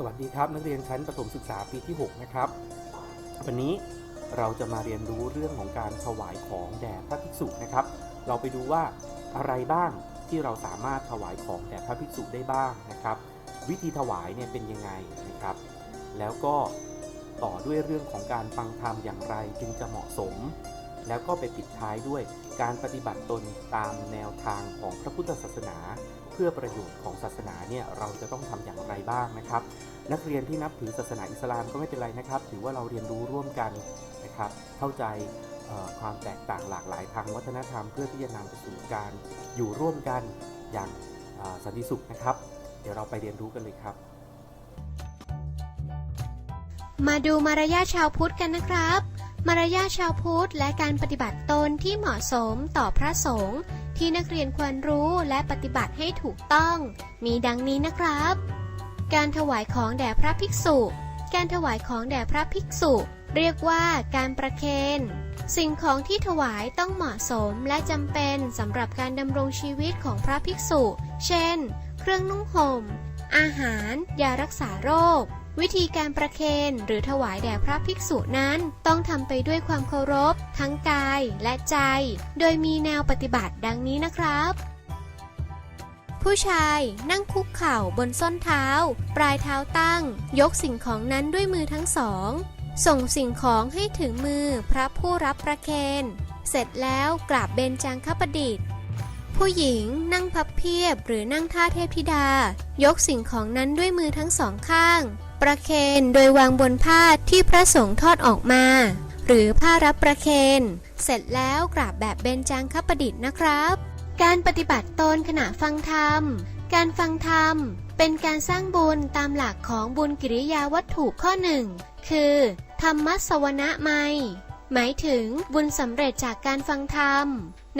สวัสดีครับนักเรียนชั้นประถมศึกษาปีที่ 6 นะครับ วันนี้เราจะมาเรียนรู้เรื่องของการถวายของแด่พระภิกษุนะครับ เราไปดูว่าอะไรบ้างที่เราสามารถถวายของแด่พระภิกษุได้บ้างนะครับ วิธีถวายเนี่ยเป็นยังไงนะครับ แล้วก็ต่อด้วยเรื่องของการฟังธรรมอย่างไรจึงจะเหมาะสม แล้วก็ไปปิดท้ายด้วยการปฏิบัติตนตามแนวทางของพระพุทธศาสนา เพื่อประโยชน์ของศาสนาเนี่ยเราจะต้องทำอย่างไรบ้างนะครับ นักเรียนที่นับถือศาสนาอิสลามก็ไม่เป็นไรนะครับ ถือว่าเราเรียนรู้ร่วมกันนะครับ เข้าใจความแตกต่างหลากหลายทางวัฒนธรรม เพื่อที่จะนำไปสู่การอยู่ร่วมกันอย่างสันติสุขนะครับ เดี๋ยวเราไปเรียนรู้กันเลยครับ มาดูมารยาชาวพุทธกันนะครับ มารยาชาวพุทธและการปฏิบัติตนที่เหมาะสมต่อพระสงฆ์ที่นักเรียนควรรู้และปฏิบัติให้ถูกต้อง มีดังนี้นะครับ การถวายของแด่พระภิกษุ การถวายของแด่พระภิกษุ เรียกว่าการประเคน สิ่งของที่ถวายต้องเหมาะสมและจำเป็นสำหรับการดำรงชีวิตของพระภิกษุ เช่น เครื่องนุ่งห่ม อาหาร ยารักษาโรค วิธีการประเคนหรือถวายแด่พระภิกษุนั้นต้องทำไปด้วยความเคารพ ทั้งกายและใจ โดยมีแนวปฏิบัติดังนี้นะครับ ผู้ชายนั่งคุกเข่าบนส้นเท้า ปลายเท้าตั้ง ยกสิ่งของนั้นด้วยมือทั้งสอง ส่งสิ่งของให้ถึงมือพระผู้รับประเคนเสร็จแล้วกราบเบญจางคประดิษฐ์ ผู้หญิงนั่งพับเพียบหรือนั่งท่าเทพธิดา ยกสิ่งของนั้นด้วยมือทั้งสองข้าง ประเคนโดยวางบนผ้าที่พระสงฆ์ทอดออกมา หรือผ้ารับประเคน เสร็จแล้วกราบแบบเบญจางคประดิษฐ์นะครับ การปฏิบัติตนขณะฟังธรรม การฟังธรรม เป็นการสร้างบุญตามหลักของบุญกิริยาวัตถุข้อหนึ่ง คือ ธรรมสวนะไมยหมายถึงบุญสำเร็จจากการฟังธรรม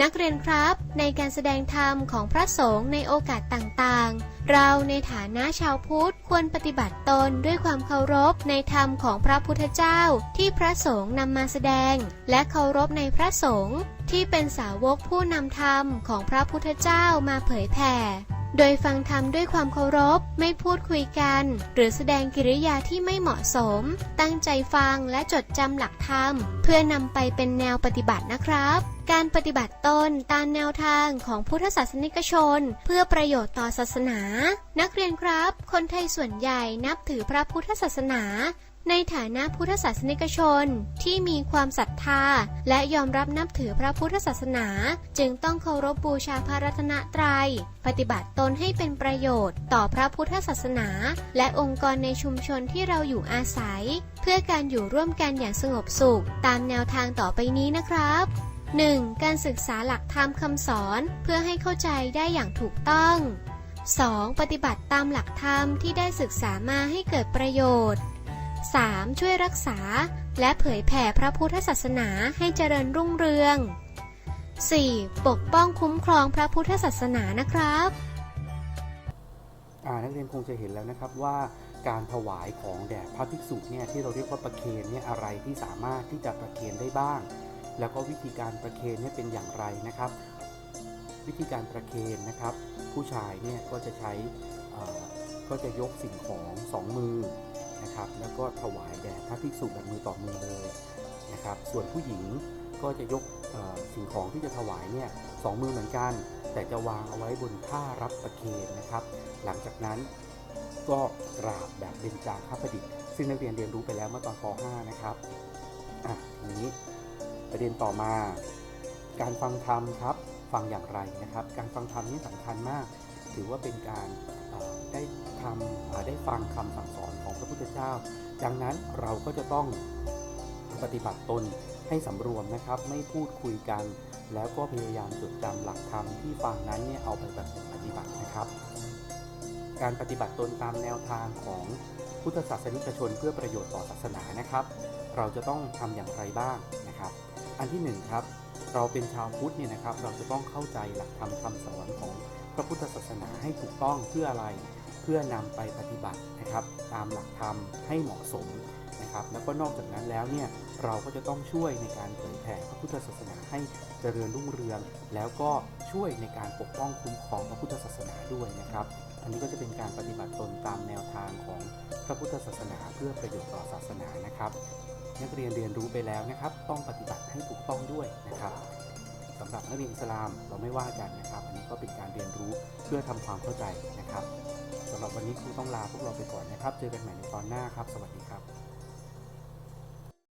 นักเรียนครับ ในการแสดงธรรมของพระสงฆ์ในโอกาสต่างๆ เราในฐานะชาวพุทธควรปฏิบัติตนด้วยความเคารพในธรรมของพระพุทธเจ้าที่พระสงฆ์นำมาแสดง และเคารพในพระสงฆ์ ที่เป็นสาวกผู้นำธรรมของพระพุทธเจ้ามาเผยแผ่ โดยฟังธรรมด้วยความเคารพ ไม่พูดคุยกัน หรือแสดงกิริยาที่ไม่เหมาะสม ตั้งใจฟังและจดจำหลักธรรม เพื่อนำไปเป็นแนวปฏิบัตินะครับ การปฏิบัติตนตามแนวทางของพุทธศาสนิกชน เพื่อประโยชน์ต่อศาสนา นักเรียนครับ คนไทยส่วนใหญ่นับถือพระพุทธศาสนา ในฐานะพุทธศาสนิกชนที่มีความศรัทธา และยอมรับนับถือพระพุทธศาสนา จึงต้องเคารพบูชาพระรัตนตรัย ปฏิบัติตนให้เป็นประโยชน์ ต่อพระพุทธศาสนา และองค์กรในชุมชนที่เราอยู่อาศัย เพื่อการอยู่ร่วมกันอย่างสงบสุข ตามแนวทางต่อไปนี้นะครับ 1. การศึกษาหลักธรรมคำสอนเพื่อให้เข้าใจได้อย่างถูกต้อง 2. ปฏิบัติตามหลักธรรมที่ได้ศึกษามาให้เกิดประโยชน์ 3. ช่วยรักษา และเผยแผ่พระพุทธศาสนาให้เจริญรุ่งเรือง 4. ปกป้องคุ้มครองพระพุทธศาสนานะครับนักเรียนคงจะเห็นแล้วนะครับว่าการถวายของแด่พระภิกษุเนี่ยที่เราเรียกว่าประเคนเนี่ยอะไรที่สามารถที่จะประเคนได้บ้าง แล้วก็วิธีการประเคนเนี่ยเป็นอย่างไรนะครับ วิธีการประเคนนะครับ ผู้ชายเนี่ยก็จะใช้ ก็จะยกสิ่งของสองมือนะครับ แล้วก็ถวายแด่พระภิกษุแบบมือต่อมือเลยนะครับ ส่วนผู้หญิงก็จะยกสิ่งของที่จะถวายเนี่ยสองมือเหมือนกัน แต่จะวางเอาไว้บนผ้ารับประเคนนะครับ หลังจากนั้นก็กราบแบบเบญจางคประดิษฐ์ซึ่งนักเรียนเรียนรู้ไปแล้วเมื่อตอนป .5 นะครับอะทีนี้ประเด็นต่อมา การฟังธรรมครับ ฟังอย่างไรนะครับ การฟังธรรมนี่สำคัญมาก ถือว่าเป็นการ ได้ทำได้ฟังคำสั่งสอนของพระพุทธเจ้า ดังนั้นเราก็จะต้องปฏิบัติตนให้สำรวมนะครับ ไม่พูดคุยกัน แล้วก็พยายามจดจำหลักธรรมที่ฟังนั้นเนี่ยเอาไปปฏิบัตินะครับ การปฏิบัติตนตามแนวทางของพุทธศาสนิกชนเพื่อประโยชน์ต่อศาสนานะครับ เราจะต้องทำอย่างไรบ้างนะครับ อันที่หนึ่งครับเราเป็นชาวพุทธเนี่ยนะครับ เราจะต้องเข้าใจหลักธรรมคำสอนของ พระพุทธศาสนาให้ถูกต้องเพื่ออะไร เพื่อนำไปปฏิบัตินะครับ ตามหลักธรรมให้เหมาะสมนะครับ แล้วก็นอกจากนั้นแล้วเนี่ยเราก็จะต้องช่วยในการเผยแผ่พระพุทธศาสนาให้เจริญรุ่งเรือง แล้วก็ช่วยในการปกป้องคุ้มครองพระพุทธศาสนาด้วยนะครับ อันนี้ก็จะเป็นการปฏิบัติตนตามแนวทางของพระพุทธศาสนาเพื่อประโยชน์ต่อศาสนานะครับ นักเรียนเรียนรู้ไปแล้วนะครับ ต้องปฏิบัติให้ถูกต้องด้วยนะครับสำหรับนักเรียนอิสลามเราไม่ว่ากันนะครับ ก็เป็นการเรียนรู้เพื่อทำความเข้าใจนะครับสำหรับวันนี้ครูต้องลาพวกเราไปก่อนนะครับ เจอกันใหม่ในตอนหน้าครับ สวัสดีครับ